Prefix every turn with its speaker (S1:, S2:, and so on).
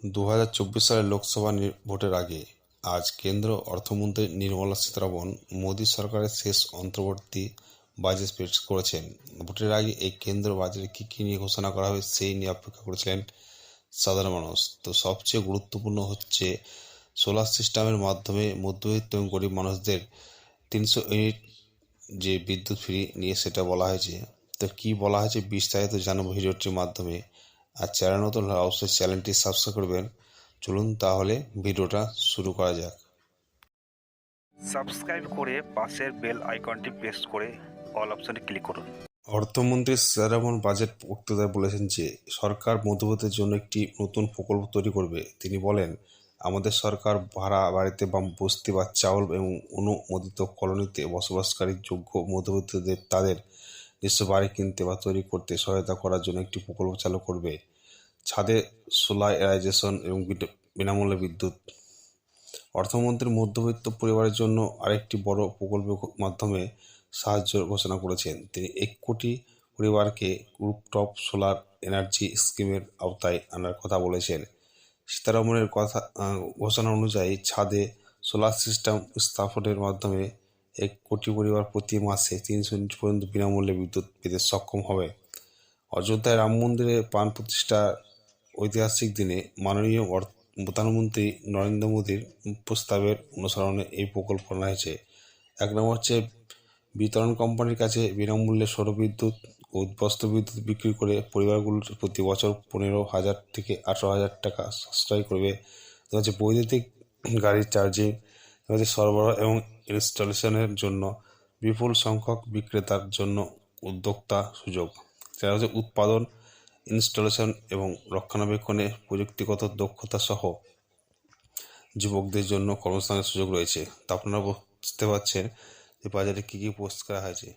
S1: দু হাজার চব্বিশ সালের লোকসভা ভোটের আগে আজ কেন্দ্র অর্থমন্ত্রী নির্মলা সীতারামন মোদী সরকারের শেষ অন্তর্বর্তী বাজেট পেশ করেছেন। ভোটের আগে এই কেন্দ্র বাজেটে কী কী নিয়ে ঘোষণা করা হবে সেই নিয়ে অপেক্ষা করেছিলেন সাধারণ মানুষ। তো সবচেয়ে গুরুত্বপূর্ণ হচ্ছে সোলার সিস্টেমের মাধ্যমে মধ্যবিত্ত এবং গরিব মানুষদের তিনশো ইউনিট যে বিদ্যুৎ ফ্রি নিয়ে সেটা বলা হয়েছে। তো কি বলা হয়েছে বিস্তারিত জানাব ভিডিওটির মাধ্যমে। আর চ্যানেল নতুন হলে অবশ্যই চ্যানেলটি সাবস্ক্রাইব করবেন। চলুন তাহলে ভিডিওটা শুরু করা যাক।
S2: সাবস্ক্রাইব করে পাশের বেল আইকনটি প্রেস করে অল অপশনে ক্লিক করুন।
S1: অর্থমন্ত্রী সীতারামন বাজেট বক্তৃতায় বলেছেন যে সরকার মধ্যবিত্তের জন্য একটি নতুন প্রকল্প তৈরি করবে। তিনি বলেন আমাদের সরকার ভাড়া বাড়িতে বা বস্তি বা চাউল এবং অনুমোদিত কলোনিতে বসবাসকারী যোগ্য মধ্যবিত্তদের তাদের নিজস্ব বাড়ি কিনতে বা তৈরি করতে সহায়তা করার জন্য একটি প্রকল্প চালু করবে। ছাদে সোলারাইজেশন এবং বিনামূল্যে বিদ্যুৎ। অর্থমন্ত্রী মধ্যবিত্ত পরিবারের জন্য আরেকটি বড় প্রকল্পের মাধ্যমে সাহায্য ঘোষণা করেছেন। তিনি এক কোটি পরিবারকে রুপটপ সোলার এনার্জি স্কিমের আওতায় আনার কথা বলেছেন। সীতারামনের কথা ঘোষণা অনুযায়ী ছাদে সোলার সিস্টেম স্থাপনের মাধ্যমে এক কোটি পরিবার প্রতি মাসে তিনশো ইউনিট পর্যন্ত বিনামূল্যে বিদ্যুৎ পেতে সক্ষম হবে। অযোধ্যায় রাম মন্দিরে প্রাণ প্রতিষ্ঠার ঐতিহাসিক দিনে মাননীয় প্রধানমন্ত্রী নরেন্দ্র মোদীর প্রস্তাবের অনুসরণে এই প্রকল্প আনা হয়েছে। এক নম্বর হচ্ছে বিতরণ কোম্পানির কাছে বিনামূল্যে সৌরবিদ্যুৎ ও উদ্বস্ত বিদ্যুৎ বিক্রি করে পরিবারগুলোর প্রতি বছর পনেরো হাজার থেকে আঠারো হাজার টাকা সাশ্রয় করবে। হচ্ছে বৈদ্যুতিক গাড়ির চার্জিং সরবরাহ এবং ইনস্টলেশনের জন্য বিপুল সংখ্যক বিক্রেতার জন্য উদ্যোক্তা সুযোগ। সেটা হচ্ছে উৎপাদন, ইনস্টলেশন এবং রক্ষণাবেক্ষণে প্রযুক্তিগত দক্ষতা সহ যুবকদের জন্য কর্মসংস্থানের সুযোগ রয়েছে। তা আপনারা বুঝতে পারছেন যে বাজারে কী কী পোস্ট করা হয়েছে।